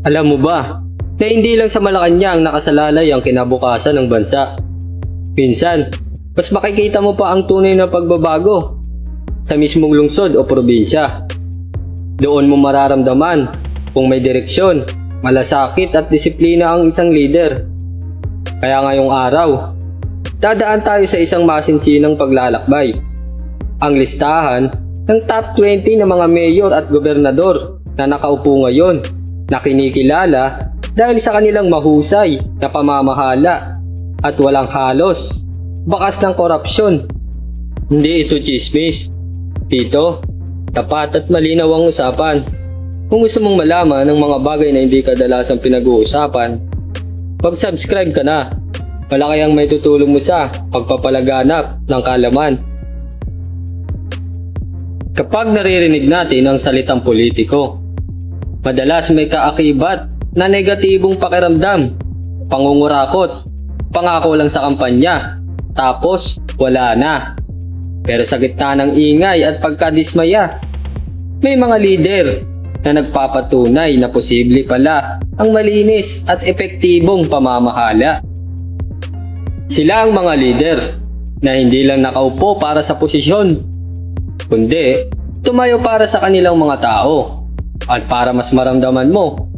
Alam mo ba, na hindi lang sa Malacanang nakasalalay ang kinabukasan ng bansa. Minsan, mas makikita mo pa ang tunay na pagbabago sa mismong lungsod o probinsya. Doon mo mararamdaman kung may direksyon, malasakit at disiplina ang isang leader. Kaya ngayong araw, dadaan tayo sa isang masinsinang paglalakbay. Ang listahan ng top 20 ng mga mayor at gobernador na nakaupo ngayon na kinikilala dahil sa kanilang mahusay na pamamahala at walang halos bakas ng korupsyon. Hindi ito chismis. Dito, tapat at malinaw ang usapan. Kung gusto mong malaman ng mga bagay na hindi kadalasang pinag-uusapan, pag-subscribe ka na. Malaki ang may tutulong mo sa pagpapalaganap ng kalaman. Kapag naririnig natin ang salitang politiko, madalas may kaakibat na negatibong pakiramdam, pangungurakot, pangako lang sa kampanya, tapos wala na. Pero sa gitna ng ingay at pagkadismaya, may mga leader na nagpapatunay na posible pala ang malinis at epektibong pamamahala. Sila ang mga leader na hindi lang nakaupo para sa posisyon, kundi tumayo para sa kanilang mga tao. At para mas maramdaman mo,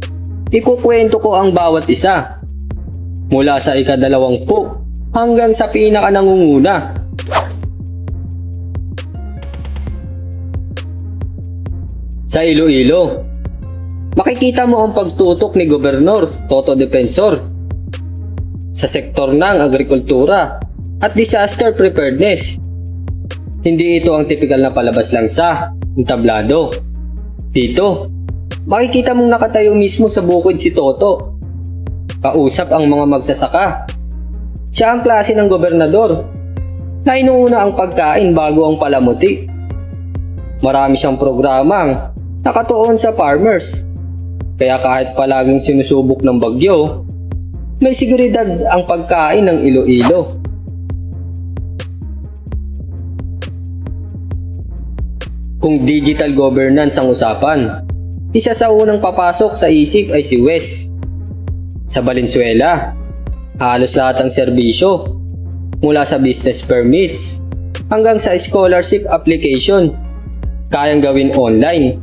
ikukwento ko ang bawat isa. Mula sa ikadalawangpu hanggang sa pinaka nangunguna. Sa Iloilo, makikita mo ang pagtutok ni Gobernador Toto Defensor sa sektor ng agrikultura at disaster preparedness. Hindi ito ang tipikal na palabas lang sa tablado. Dito, makikita mong nakatayo mismo sa bukid si Toto. Kausap ang mga magsasaka. Siya ang klase ng gobernador na inuuna ang pagkain bago ang palamuti. Marami siyang programang nakatuon sa farmers. Kaya kahit palaging sinusubok ng bagyo, may seguridad ang pagkain ng Iloilo. Kung digital governance ang usapan, isa sa unang papasok sa isip ay si Wes. Sa Valenzuela, halos lahat ng serbisyo, mula sa business permits hanggang sa scholarship application, kayang gawin online.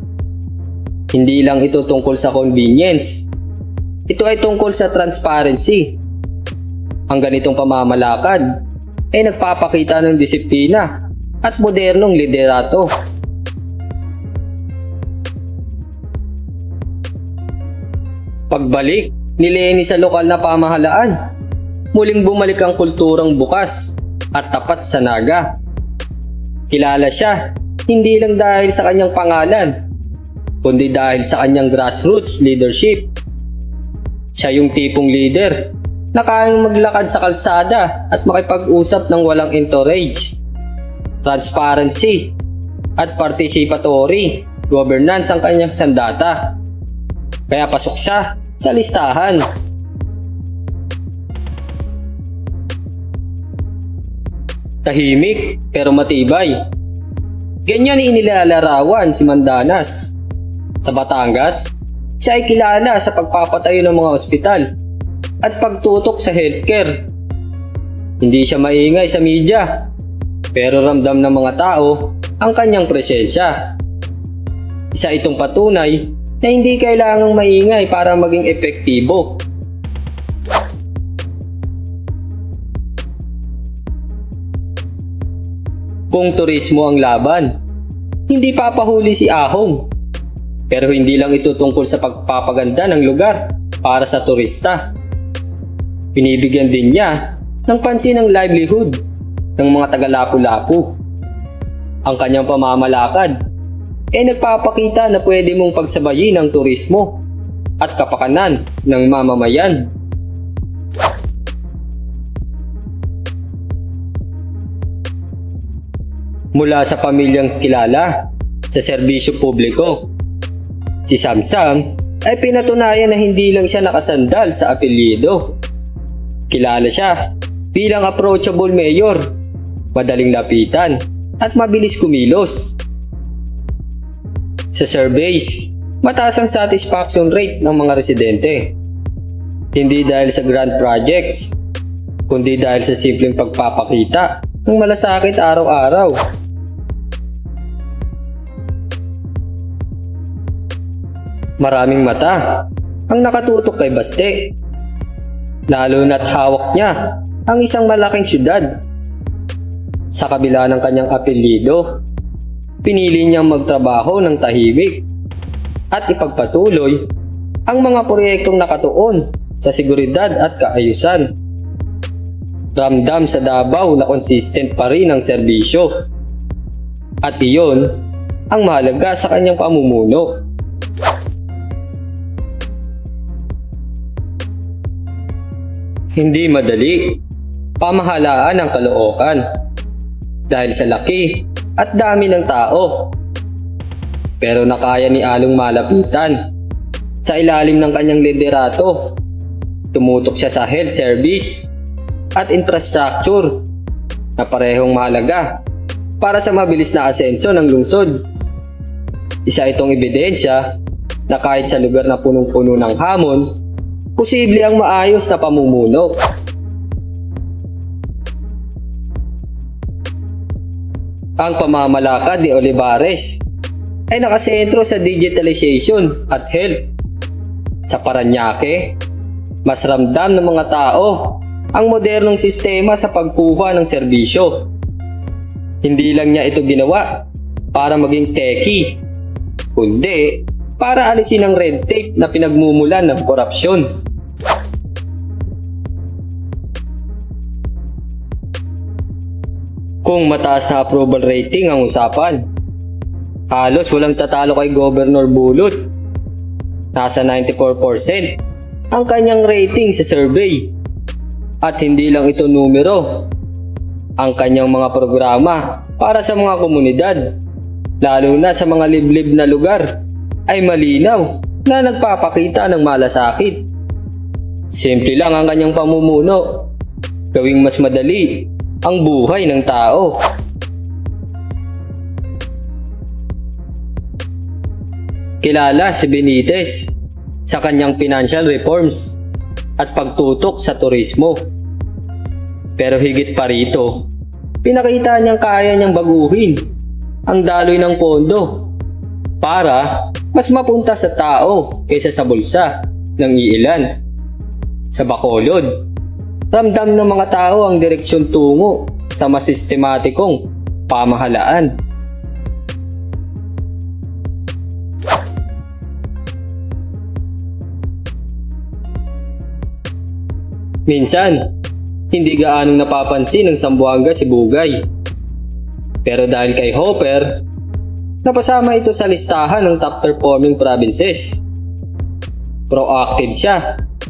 Hindi lang ito tungkol sa convenience, ito ay tungkol sa transparency. Ang ganitong pamamalakad ay nagpapakita ng disiplina at modernong liderato. Pagbalik ni Lenny sa lokal na pamahalaan, muling bumalik ang kulturang bukas at tapat sa naga. Kilala siya hindi lang dahil sa kanyang pangalan, kundi dahil sa kanyang grassroots leadership. Siya yung tipong leader na kayang maglakad sa kalsada at makipag-usap ng walang entourage. Transparency at participatory governance ang kanyang sandata. Kaya pasok siya sa listahan. Tahimik pero matibay. Ganyan inilalarawan si Mandanas. Sa Batangas, siya ay kilala sa pagpapatayo ng mga ospital at pagtutok sa healthcare. Hindi siya maingay sa media, pero ramdam ng mga tao ang kanyang presensya. Isa itong patunay na hindi kailangang maingay para maging epektibo. Kung turismo ang laban, hindi papahuli si Ahong. Pero hindi lang ito tungkol sa pagpapaganda ng lugar para sa turista. Binibigyan din niya ng pansin ang livelihood ng mga taga-lapu-lapu. Ang kanyang pamamalakad ay nagpapakita na pwede mong pagsabayin ang turismo at kapakanan ng mamamayan. Mula sa pamilyang kilala sa serbisyo publiko, si Samsam ay pinatunayan na hindi lang siya nakasandal sa apelyido. Kilala siya bilang approachable mayor, madaling lapitan at mabilis kumilos. Sa surveys, mataas ang satisfaction rate ng mga residente. Hindi dahil sa grand projects, kundi dahil sa simpleng pagpapakita ng malasakit araw-araw. Maraming mata ang nakatutok kay Baste. Lalo na't hawak niya ang isang malaking syudad. Sa kabila ng kanyang apelyido, pinili niyang magtrabaho ng tahimik at ipagpatuloy ang mga proyektong nakatuon sa seguridad at kaayusan. Ramdam sa Davao na consistent pa rin ang serbisyo. At iyon ang mahalaga sa kanyang pamumuno. Hindi madali. Pamahalaan ng kalookan. Dahil sa laki at dami ng tao. Pero nakaya ni Along malapitan. Sa ilalim ng kanyang liderato, tumutok siya sa health service at infrastructure na parehong mahalaga para sa mabilis na asenso ng lungsod. Isa itong ebidensya na kahit sa lugar na punong-puno ng hamon, posible ang maayos na pamumuno. Ang pamamalakad ni Olivares ay nakasentro sa digitalization at health. Sa Paranaque, mas ramdam ng mga tao ang modernong sistema sa pagkuha ng serbisyo. Hindi lang niya ito ginawa para maging techie, kundi para alisin ang red tape na pinagmumulan ng korupsyon. Kung mataas na approval rating ang usapan, halos walang tatalo kay Governor Bulot. Nasa 94% ang kanyang rating sa survey. At hindi lang ito numero, ang kanyang mga programa para sa mga komunidad, lalo na sa mga liblib na lugar, ay malinaw na nagpapakita ng malasakit. Simple lang ang kanyang pamumuno, gawing mas madali ang buhay ng tao. Kilala si Benitez sa kanyang financial reforms at pagtutok sa turismo. Pero higit pa rito, pinakita niyang kaya niyang baguhin ang daloy ng pondo para mas mapunta sa tao kaysa sa bulsa ng iilan. Sa Bacolod, ramdam ng mga tao ang direksyon tungo sa mas sistematikong pamahalaan. Minsan, hindi gaanong napapansin ng Sambuanga si Bugay. Pero dahil kay Hopper, napasama ito sa listahan ng top performing provinces. Proactive siya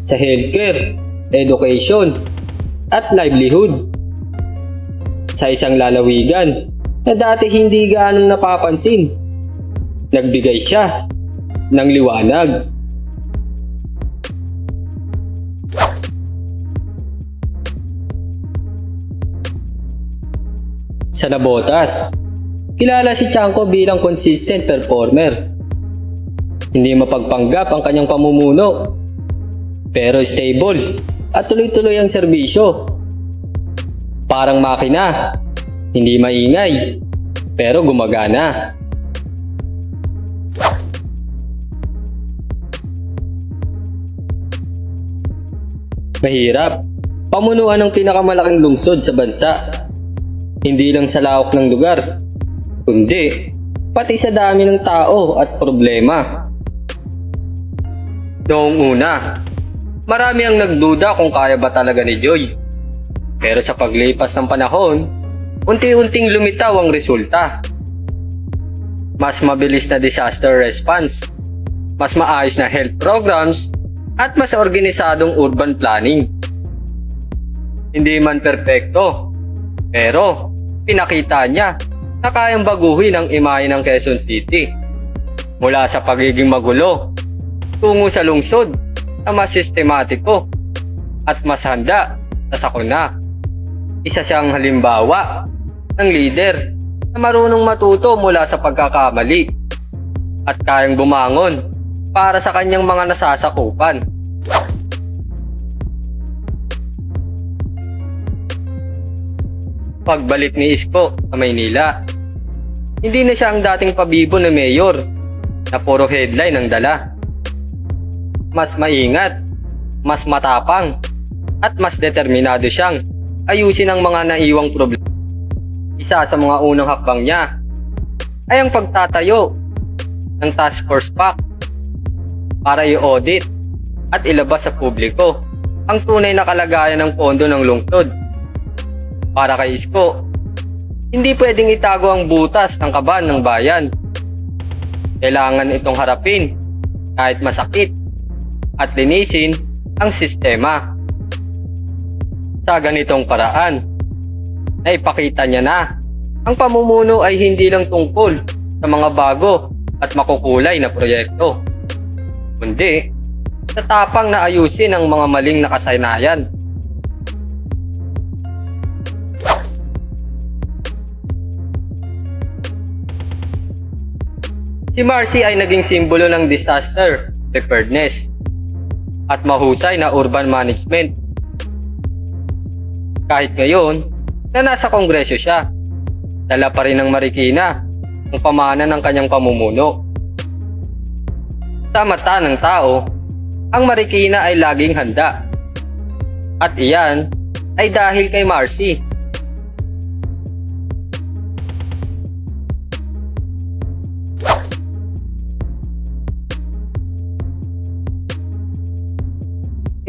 sa healthcare, education, at livelihood. Sa isang lalawigan na dati hindi gaanong napapansin, nagbigay siya ng liwanag. Sa Nabotas, kilala si Chanko bilang consistent performer. Hindi mapagpanggap ang kanyang pamumuno, pero stable at tuloy-tuloy ang serbisyo. Parang makina, hindi maingay, pero gumagana. Mahirap. Pamunuan ng pinakamalaking lungsod sa bansa. Hindi lang sa lawak ng lugar, kundi pati sa dami ng tao at problema. Noong una, marami ang nagduda kung kaya ba talaga ni Joy. Pero sa paglipas ng panahon, unti-unting lumitaw ang resulta. Mas mabilis na disaster response, mas maayos na health programs, at mas organisadong urban planning. Hindi man perpekto, pero pinakita niya na kayang baguhin ang imahe ng Quezon City. Mula sa pagiging magulo, tungo sa lungsod na mas sistematiko at mas handa sa sakuna. Isa siyang halimbawa ng leader na marunong matuto mula sa pagkakamali at kayang bumangon para sa kanyang mga nasasakupan. Pagbalik ni Isko sa Maynila, hindi na siya ang dating pabibo na mayor na puro headline ang dala. Mas maingat, mas matapang, at mas determinado siyang ayusin ang mga naiwang problema. Isa sa mga unang hakbang niya ay ang pagtatayo ng task force pack para i-audit at ilabas sa publiko ang tunay na kalagayan ng pondo ng lungsod. Para kay Isko, hindi pwedeng itago ang butas ng kaban ng bayan. Kailangan itong harapin kahit masakit at linisin ang sistema. Sa ganitong paraan, na ipakita niya na ang pamumuno ay hindi lang tungkol sa mga bago at makukulay na proyekto, kundi sa tapang na ayusin ang mga maling nakasaynayan. Si Marcy ay naging simbolo ng disaster preparedness at mahusay na urban management. Kahit ngayon, na nasa kongreso siya, dala pa rin ng Marikina ang pamana ng kanyang pamumuno. Sa mata ng tao, ang Marikina ay laging handa. At iyan ay dahil kay Marcy.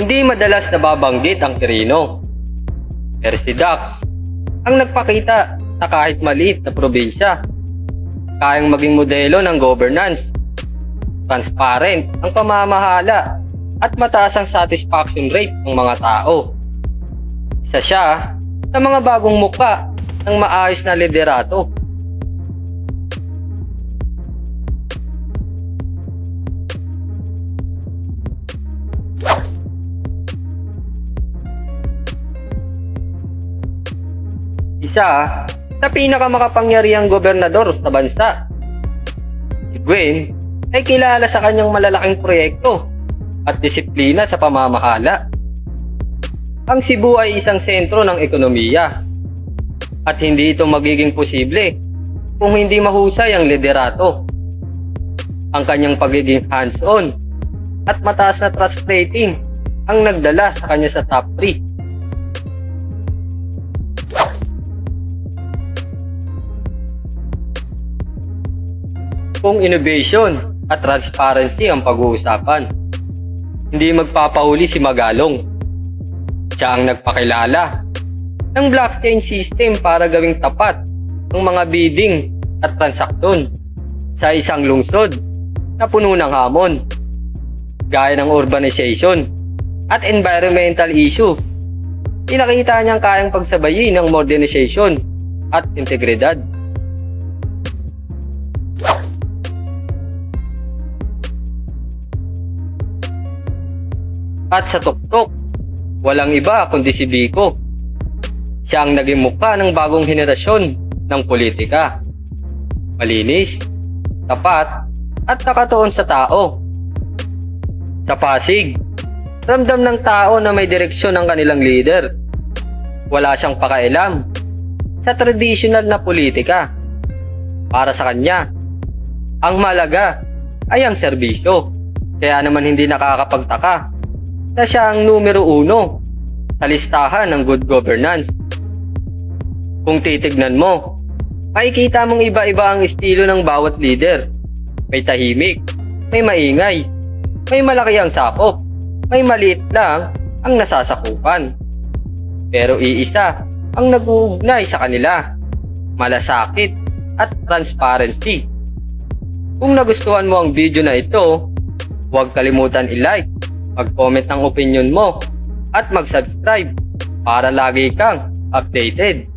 Hindi madalas nababanggit ang Quirino. Pero si Dax ang nagpakita na kahit maliit na probinsya, kayang maging modelo ng governance. Transparent ang pamamahala at mataas ang satisfaction rate ng mga tao. Isa siya sa mga bagong muka ng maayos na liderato. Isa sa pinakamakapangyarihang gobernador sa bansa. Si Gwen ay kilala sa kanyang malalaking proyekto at disiplina sa pamamahala. Ang Cebu ay isang sentro ng ekonomiya at hindi ito magiging posible kung hindi mahusay ang liderato. Ang kanyang pagiging hands-on at mataas na trust rating ang nagdala sa kanya sa top 3 kung innovation at transparency ang pag-uusapan. Hindi magpapahuli si Magalong. Siya ang nagpakilala ng blockchain system para gawing tapat ang mga bidding at transaksyon sa isang lungsod na puno ng hamon gaya ng urbanization at environmental issue. Pinakita niyang kayang pagsabayin ng modernization at integridad. At sa tuktok, walang iba kundi si Biko. Siya ang naging mukha ng bagong henerasyon ng politika. Malinis, tapat, at nakatuon sa tao. Sa Pasig, ramdam ng tao na may direksyon ng kanilang leader. Wala siyang pakailam sa traditional na politika. Para sa kanya, ang malaga ay ang serbisyo. Kaya naman hindi nakakapagtaka na siya ang numero uno sa listahan ng good governance. Kung titignan mo, makikita mong iba-iba ang estilo ng bawat leader. May tahimik, may maingay, may malaki ang sakop, may maliit lang ang nasasakupan. Pero iisa ang nag-uugnay sa kanila, malasakit at transparency. Kung nagustuhan mo ang video na ito, huwag kalimutan i-like mag-comment ng opinion mo at mag-subscribe para lagi kang updated.